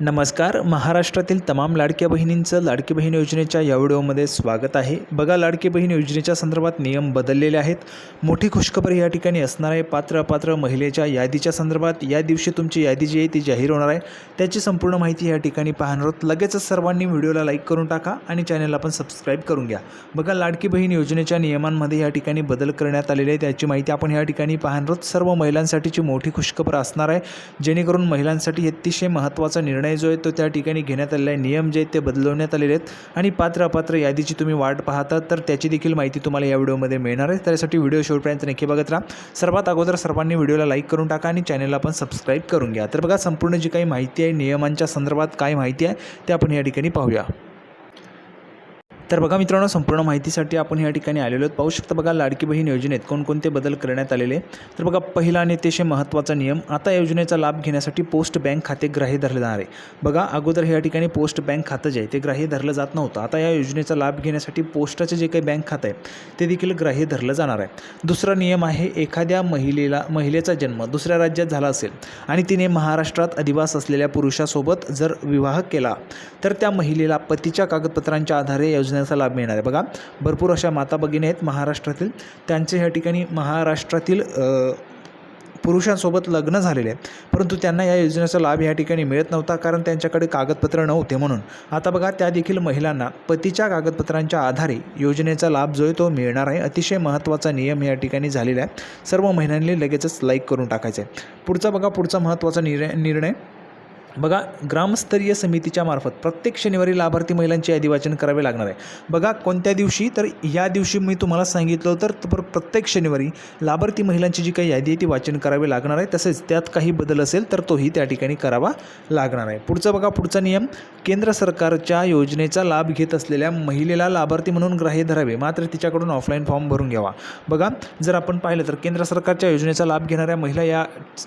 नमस्कार महाराष्ट्रातील तमाम लाडक्या बहिणींचं लाडकी बहीण योजनेच्या या व्हिडिओमध्ये स्वागत आहे. बघा लाडकी बहीण योजनेच्या संदर्भात नियम बदललेले आहेत. मोठी खुशखबर या ठिकाणी असणार आहे पात्र अपात्र महिलेच्या यादीच्या संदर्भात या दिवशी तुमची यादी जी आहे ती जाहीर होणार आहे. त्याची संपूर्ण माहिती या ठिकाणी पाहणार आहोत. लगेचच सर्वांनी व्हिडिओला लाईक करून टाका आणि चॅनलला पण सबस्क्राईब करून घ्या. बघा लाडकी बहीण योजनेच्या नियमांमध्ये या ठिकाणी बदल करण्यात आलेले आहे त्याची माहिती आपण या ठिकाणी पाहणार आहोत. सर्व महिलांसाठीची मोठी खुशखबर असणार आहे. जेणेकरून महिलांसाठी अतिशय महत्त्वाचा निर्णय जो आहे तो त्या ठिकाणी घेण्यात आलेला आहे. नियम जे आहेत ते बदलवण्यात आलेले आहेत. आणि पात्र अपात्र यादीची तुम्ही वाट पाहता तर त्याची देखील माहिती तुम्हाला या व्हिडिओमध्ये मिळणार आहे. त्यासाठी व्हिडिओ शेवटपर्यंत नक्की बघत राहा. सर्वात अगोदर सर्वांनी व्हिडिओला लाईक करून टाका आणि चॅनलला पण सबस्क्राईब करून घ्या. तर बघा संपूर्ण जी काही माहिती आहे नियमांच्या संदर्भात काय माहिती आहे ते आपण या ठिकाणी पाहूया. तर बघा मित्रांनो संपूर्ण माहितीसाठी आपण या ठिकाणी आलेलो आहोत. पाहू शकता बघा लाडकी बहीण योजनेत कोणकोणते बदल करण्यात आलेले तर बघा पहिला आणि अतिशय महत्त्वाचा नियम आता योजनेचा लाभ घेण्यासाठी पोस्ट बँक खाते ग्राह्य धरले जाणार आहे. बघा अगोदर या ठिकाणी पोस्ट बँक खातं जे आहे ते ग्राह्य धरलं जात नव्हतं. आता या योजनेचा लाभ घेण्यासाठी पोस्टाचे जे काही बँक खातं आहे ते देखील ग्राह्य धरलं जाणार आहे. दुसरा नियम आहे एखाद्या महिलेला महिलेचा जन्म दुसऱ्या राज्यात झाला असेल आणि तिने महाराष्ट्रात अधिवास असलेल्या पुरुषासोबत जर विवाह केला तर त्या महिलेला पतीच्या कागदपत्रांच्या आधारे योजना योजनेचा लाभ मिळणार आहे. बघा भरपूर अशा माता भगिनी आहेत महाराष्ट्रातील. त्यांचे ह्या ठिकाणी महाराष्ट्रातील पुरुषांसोबत लग्न झालेले आहे परंतु त्यांना या योजनेचा लाभ या ठिकाणी मिळत नव्हता कारण त्यांच्याकडे कागदपत्र नव्हते म्हणून. आता बघा त्या देखील महिलांना पतीच्या कागदपत्रांच्या आधारे योजनेचा लाभ जो आहे तो मिळणार आहे. अतिशय महत्त्वाचा नियम या ठिकाणी झालेला आहे. सर्व महिलांनी लगेचच लाईक करून टाकायचं. आहे पुढचा बघा पुढचा महत्त्वाचा निर्णय निर्णय. बघा ग्रामस्तरीय समितीच्या मार्फत प्रत्येक शनिवारी लाभार्थी महिलांची यादी वाचन करावे लागणार आहे. बघा कोणत्या दिवशी? तर या दिवशी मी तुम्हाला सांगितलं तर प्रत्येक शनिवारी लाभार्थी महिलांची जी काही यादी आहे ती वाचन करावी लागणार आहे. तसेच त्यात काही बदल असेल तर तोही त्या ठिकाणी करावा लागणार आहे. पुढचा बघा पुढचा नियम. केंद्र सरकारच्या योजनेचा लाभ घेत असलेल्या महिलेला लाभार्थी म्हणून ग्राह्य धरावे. मात्र तिच्याकडून ऑफलाईन फॉर्म भरून घ्यावा. बघा जर आपण पाहिलं तर केंद्र सरकारच्या योजनेचा लाभ घेणाऱ्या महिला या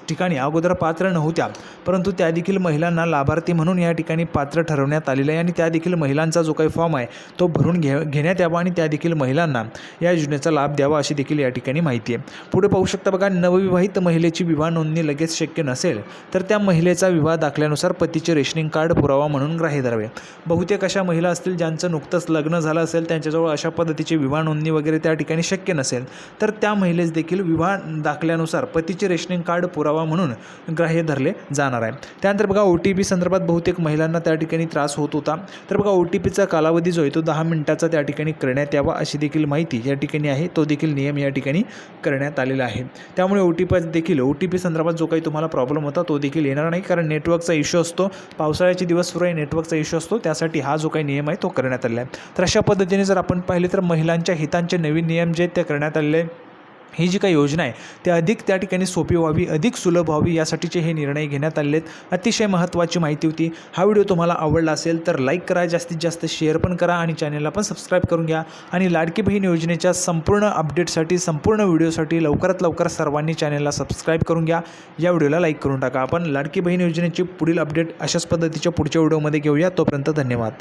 ठिकाणी अगोदर पात्र नव्हत्या परंतु त्या देखील महिलांना लाभार्थी म्हणून या ठिकाणी पात्र ठरवण्यात आलेलं आहे. आणि त्या देखील महिलांचा जो काही फॉर्म आहे तो भरून घे घेण्यात यावा आणि त्या देखील महिलांना या योजनेचा लाभ द्यावा अशी देखील या ठिकाणी माहिती आहे. पुढे पाहू शकता बघा नवविवाहित महिलेची विवाह नोंदणी लगेच शक्य नसेल तर त्या महिलेचा विवाह दाखल्यानुसार पतीचे रेशनिंग कार्ड पुरावा म्हणून ग्राह्य धरावे. बहुतेक अशा महिला असतील ज्यांचं नुकतंच लग्न झालं असेल त्यांच्याजवळ अशा पद्धतीची विवाह नोंदणी वगैरे त्या ठिकाणी शक्य नसेल तर त्या महिलेस देखील विवाह दाखल्यानुसार पतीचे रेशनिंग कार्ड पुरावा म्हणून ग्राह्य धरले जाणार आहे. त्यानंतर बघा ओ टी पी संदर्भात बहुतेक महिलांना त्या ठिकाणी त्रास होत होता. तर बघा ओ टी पीचा कालावधी जो आहे तो दहा मिनिटाचा त्या ठिकाणी करण्यात यावा अशी देखील माहिती या ठिकाणी आहे. तो देखील नियम या ठिकाणी करण्यात आलेला आहे. त्यामुळे ओ टी पी देखील ओ टी पी संदर्भात जो काही तुम्हाला प्रॉब्लेम होता तो देखील येणार नाही. कारण नेटवर्कचा इश्यू असतो. पावसाळ्याचे दिवस सुरू आहे नेटवर्कचा इश्यू असतो. त्यासाठी हा जो काही नियम आहे तो करण्यात आलेला आहे. तर अशा पद्धतीने जर आपण पाहिले तर महिलांच्या हितांचे नवीन नियम जे आहेत ते करण्यात आलेले आहे ही जी काही योजना आहे ती अधिक त्या ठिकाणी सोपी व्हावी अधिक सुलभ व्हावी यासाठीचे हे निर्णय घेण्यात आलेले आहेत अतिशय महत्त्वाची माहिती होती. हा व्हिडिओ तुम्हाला आवडला असेल तर लाईक करा जास्तीत जास्त शेअर पण करा आणि चॅनलला पण सबस्क्राईब करून घ्या. आणि लाडकी बहीण योजनेच्या संपूर्ण अपडेटसाठी संपूर्ण व्हिडिओसाठी लवकरात लवकर सर्वांनी चॅनलला सबस्क्राईब करून घ्या. या व्हिडिओला लाईक करून टाका. आपण लाडकी बहीण योजनेची पुढील अपडेट अशाच पद्धतीच्या पुढच्या व्हिडिओमध्ये घेऊया. तोपर्यंत धन्यवाद.